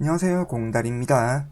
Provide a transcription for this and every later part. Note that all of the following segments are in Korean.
안녕하세요, 공달입니다.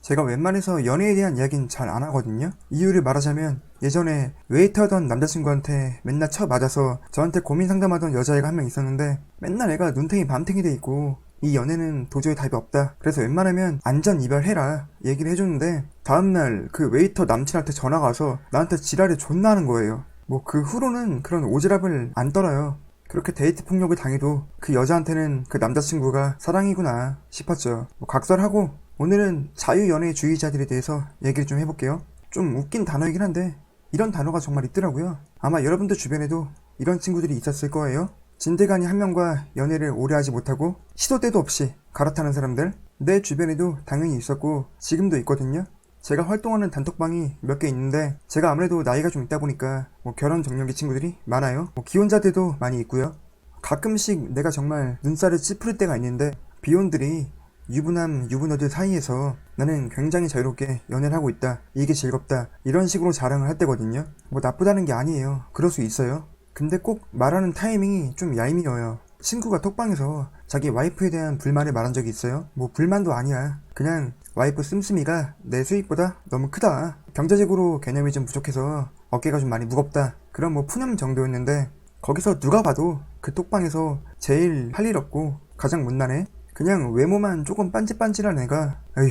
제가 웬만해서 연애에 대한 이야기는 잘 안 하거든요. 이유를 말하자면 예전에 웨이터던 남자친구한테 맨날 쳐 맞아서 저한테 고민 상담하던 여자애가 한 명 있었는데 맨날 애가 눈탱이 밤탱이 돼 있고 이 연애는 도저히 답이 없다. 그래서 웬만하면 안전 이별해라 얘기를 해줬는데 다음날 그 웨이터 남친한테 전화가 와서 나한테 지랄을 존나 하는 거예요. 뭐 그 후로는 그런 오지랖을 안 떨어요. 그렇게 데이트 폭력을 당해도 그 여자한테는 그 남자친구가 사랑이구나 싶었죠. 뭐 각설하고 오늘은 자유연애주의자들에 대해서 얘기를 좀 해볼게요. 좀 웃긴 단어이긴 한데 이런 단어가 정말 있더라고요. 아마 여러분들 주변에도 이런 친구들이 있었을 거예요. 진대간이 한 명과 연애를 오래 하지 못하고 시도 때도 없이 갈아타는 사람들 내 주변에도 당연히 있었고 지금도 있거든요. 제가 활동하는 단톡방이 몇 개 있는데 제가 아무래도 나이가 좀 있다 보니까 뭐 결혼 정년기 친구들이 많아요. 뭐 기혼자들도 많이 있고요. 가끔씩 내가 정말 눈살을 찌푸릴 때가 있는데 비혼들이 유부남 유부녀들 사이에서 나는 굉장히 자유롭게 연애를 하고 있다. 이게 즐겁다. 이런 식으로 자랑을 할 때거든요. 뭐 나쁘다는 게 아니에요. 그럴 수 있어요. 근데 꼭 말하는 타이밍이 좀 얄미워요. 친구가 톡방에서 자기 와이프에 대한 불만을 말한 적이 있어요. 뭐 불만도 아니야. 그냥 와이프 씀씀이가 내 수입보다 너무 크다. 경제적으로 개념이 좀 부족해서 어깨가 좀 많이 무겁다. 그런 뭐 푸념 정도였는데 거기서 누가 봐도 그 톡방에서 제일 할 일 없고 가장 못나네. 그냥 외모만 조금 빤질빤질한 애가 에휴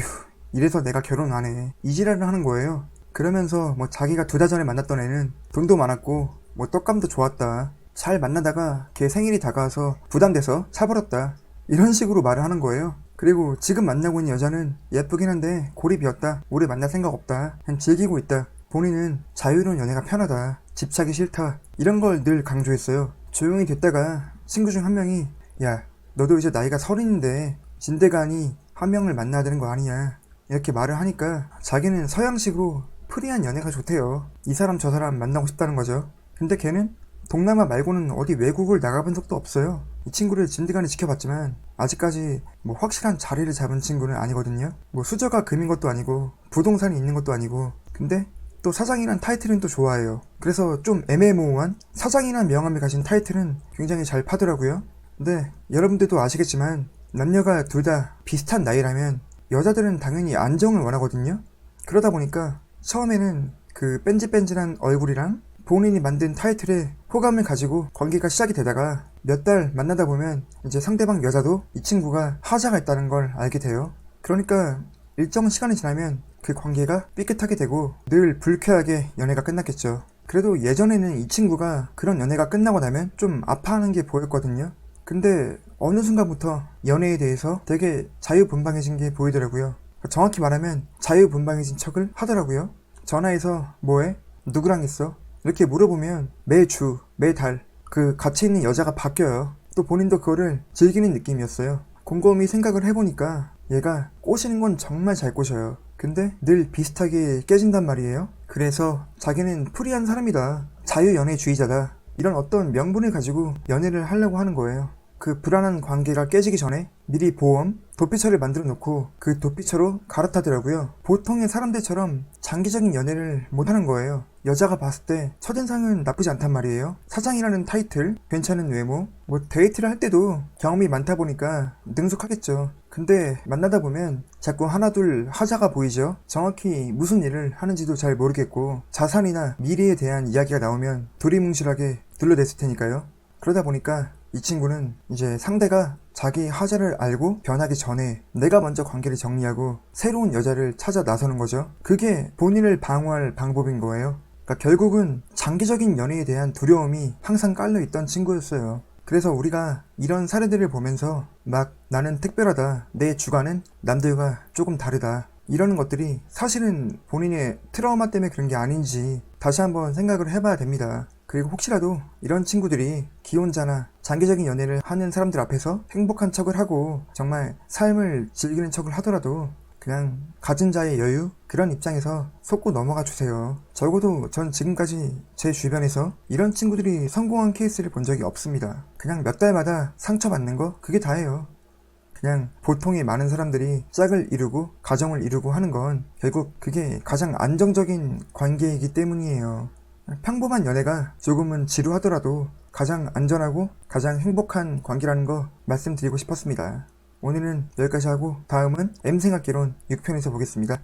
이래서 내가 결혼 안 해. 이지랄을 하는 거예요. 그러면서 뭐 자기가 두 달 전에 만났던 애는 돈도 많았고 뭐 떡감도 좋았다. 잘 만나다가 걔 생일이 다가와서 부담돼서 차버렸다. 이런 식으로 말을 하는 거예요. 그리고 지금 만나고 있는 여자는 예쁘긴 한데 비었다. 오래 만날 생각 없다. 그냥 즐기고 있다. 본인은 자유로운 연애가 편하다. 집착이 싫다. 이런 걸 늘 강조했어요. 조용히 됐다가 친구 중 한 명이 야 너도 이제 나이가 서른인데 진대간이 한 명을 만나야 되는 거 아니냐 이렇게 말을 하니까 자기는 서양식으로 프리한 연애가 좋대요. 이 사람 저 사람 만나고 싶다는 거죠. 근데 걔는 동남아 말고는 어디 외국을 나가본 적도 없어요. 이 친구를 진드간에 지켜봤지만 아직까지 뭐 확실한 자리를 잡은 친구는 아니거든요. 뭐 수저가 금인 것도 아니고 부동산이 있는 것도 아니고 근데 또 사장이란 타이틀은 또 좋아해요. 그래서 좀 애매모호한 사장이란 명함을 가진 타이틀은 굉장히 잘 파더라고요. 근데 여러분들도 아시겠지만 남녀가 둘 다 비슷한 나이라면 여자들은 당연히 안정을 원하거든요. 그러다 보니까 처음에는 그 뺀질뺀질한 얼굴이랑 본인이 만든 타이틀에 호감을 가지고 관계가 시작이 되다가 몇 달 만나다 보면 이제 상대방 여자도 이 친구가 하자가 있다는 걸 알게 돼요. 그러니까 일정 시간이 지나면 그 관계가 삐끗하게 되고 늘 불쾌하게 연애가 끝났겠죠. 그래도 예전에는 이 친구가 그런 연애가 끝나고 나면 좀 아파하는 게 보였거든요. 근데 어느 순간부터 연애에 대해서 되게 자유분방해진 게 보이더라고요. 정확히 말하면 자유분방해진 척을 하더라고요. 전화해서 뭐해? 누구랑 있어? 이렇게 물어보면 매주, 매달 그 같이 있는 여자가 바뀌어요. 또 본인도 그거를 즐기는 느낌이었어요. 곰곰이 생각을 해보니까 얘가 꼬시는 건 정말 잘 꼬셔요. 근데 늘 비슷하게 깨진단 말이에요. 그래서 자기는 프리한 사람이다. 자유연애주의자다. 이런 어떤 명분을 가지고 연애를 하려고 하는 거예요. 그 불안한 관계가 깨지기 전에 미리 보험, 도피처를 만들어 놓고 그 도피처로 갈아타더라고요. 보통의 사람들처럼 장기적인 연애를 못 하는 거예요. 여자가 봤을 때 첫인상은 나쁘지 않단 말이에요. 사장이라는 타이틀, 괜찮은 외모, 뭐 데이트를 할 때도 경험이 많다 보니까 능숙하겠죠. 근데 만나다 보면 자꾸 하나둘 하자가 보이죠. 정확히 무슨 일을 하는지도 잘 모르겠고 자산이나 미래에 대한 이야기가 나오면 두리뭉실하게 둘러댔을 테니까요. 그러다 보니까 이 친구는 이제 상대가 자기 하자를 알고 변하기 전에 내가 먼저 관계를 정리하고 새로운 여자를 찾아 나서는 거죠. 그게 본인을 방어할 방법인 거예요. 그러니까 결국은 장기적인 연애에 대한 두려움이 항상 깔려 있던 친구였어요. 그래서 우리가 이런 사례들을 보면서 막 나는 특별하다. 내 주관은 남들과 조금 다르다. 이러는 것들이 사실은 본인의 트라우마 때문에 그런 게 아닌지 다시 한번 생각을 해봐야 됩니다. 그리고 혹시라도 이런 친구들이 기혼자나 장기적인 연애를 하는 사람들 앞에서 행복한 척을 하고 정말 삶을 즐기는 척을 하더라도 그냥 가진 자의 여유 그런 입장에서 속고 넘어가 주세요. 적어도 전 지금까지 제 주변에서 이런 친구들이 성공한 케이스를 본 적이 없습니다. 그냥 몇 달마다 상처받는 거 그게 다예요. 그냥 보통의 많은 사람들이 짝을 이루고 가정을 이루고 하는 건 결국 그게 가장 안정적인 관계이기 때문이에요. 평범한 연애가 조금은 지루하더라도 가장 안전하고 가장 행복한 관계라는 거 말씀드리고 싶었습니다. 오늘은 여기까지 하고 다음은 M생각기론 6편에서 보겠습니다.